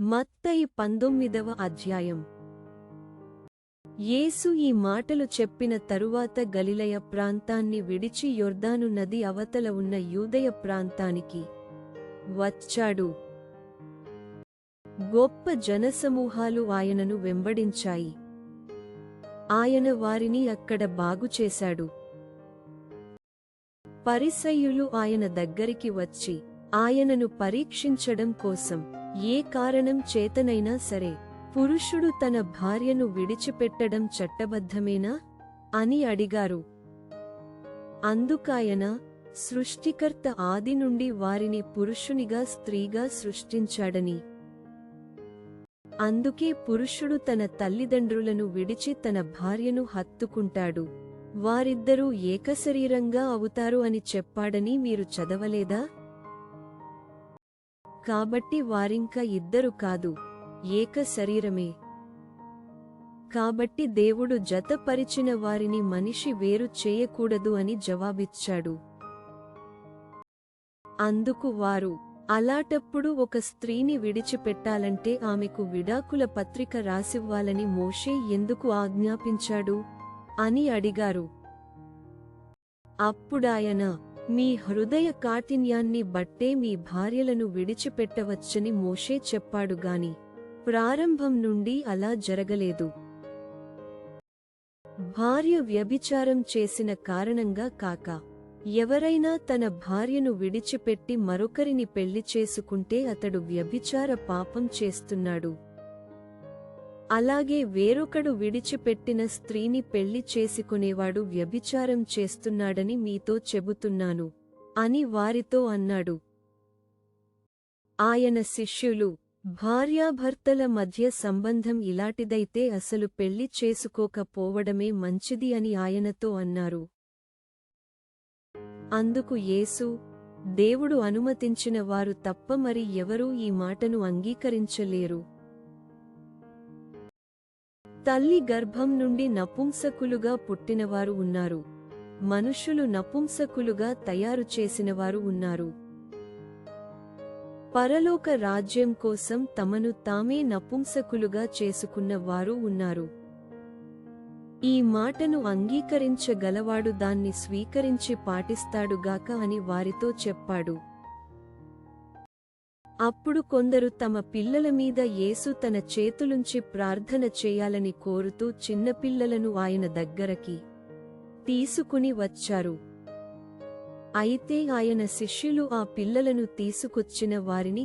మత్తయి పంతొమ్మిదవ అధ్యాయం. యేసు ఈ మాటలు చెప్పిన తరువాత గలిలయ ప్రాంతాన్ని విడిచి యొర్దాను నది అవతల ఉన్న యూదయ ప్రాంతానికి వచ్చాడు. గొప్ప జనసమూహాలు ఆయనను వెంబడించాయి. ఆయన వారిని అక్కడ బాగుచేశాడు పరిసయ్యులు ఆయన దగ్గరికి వచ్చి ఆయనను పరీక్షించడం కోసం ఏ కారణం చేతనైనా సరే పురుషుడు తన భార్యను విడిచిపెట్టడం చట్టబద్ధమేనా? అని అడిగారు. అందుకాయన సృష్టికర్త ఆది నుండి వారిని పురుషునిగా స్త్రీగా సృష్టించాడని. అందుకే పురుషుడు తన తల్లిదండ్రులను విడిచి తన భార్యను హత్తుకుంటాడు. వారిద్దరూ ఏకశరీరంగా అవుతారు అని చెప్పాడని మీరు చదవలేదా? కాబట్టి వారింక ఇద్దరు కాదు ఏక శరీరమే. కాబట్టి దేవుడు జతపరిచిన వారిని మనిషి వేరు చేయకూడదు అని జవాబిచ్చాడు. అందుకు వారు అలాటప్పుడు ఒక స్త్రీని విడిచిపెట్టాలంటే ఆమెకు విడాకుల పత్రిక రాసివ్వాలని మోషే ఎందుకు ఆజ్ఞాపించాడు? అని అడిగారు. అప్పుడాయన మీ హృదయ కాఠిన్యాన్ని బట్టే మీ భార్యలను విడిచిపెట్టవచ్చని మోషే చెప్పాడు గాని ప్రారంభం నుండి అలా జరగలేదు. భార్య వ్యభిచారం చేసిన కారణంగా కాక ఎవరైనా తన భార్యను విడిచిపెట్టి మరొకరిని పెళ్ళి చేసుకుంటే అతడు వ్యభిచార పాపం చేస్తున్నాడు. అలాగే వేరొకడు విడిచిపెట్టిన స్త్రీని పెళ్ళి చేసుకునేవాడు వ్యభిచారం చేస్తున్నాడని మీతో చెబుతున్నాను అని వారితో అన్నాడు. ఆయన శిష్యులు భార్యాభర్తల మధ్య సంబంధం ఇలాంటిదైతే అసలు పెళ్ళి చేసుకోకపోవడమే మంచిది అని ఆయనతో అన్నారు. అందుకు యేసు దేవుడు అనుమతించిన వారు తప్ప మరి ఎవరూ ఈ మాటను అంగీకరించలేరు. తల్లి గర్భం నుండి నపుంసకులుగా పుట్టినవారు ఉన్నారు. మనుషులు నపుంసకులుగా తయారు చేసినవారు ఉన్నారు. పరలోక రాజ్యం కోసం తమను తామే నపుంసకులుగా చేసుకున్న వారు ఉన్నారు. ఈ మాటను అంగీకరించగలవాడు దాన్ని స్వీకరించి పాటిస్తాడుగాక అని వారితో చెప్పాడు. అప్పుడు కొందరు తమ పిల్లల మీద యేసు తన చేతులుంచి ప్రార్థన చేయాలని కోరుతూ చిన్నపిల్లలను ఆయన దగ్గరకి తీసుకుని వచ్చారు. అయితే ఆయన శిష్యులు ఆ పిల్లలను తీసుకొచ్చిన వారిని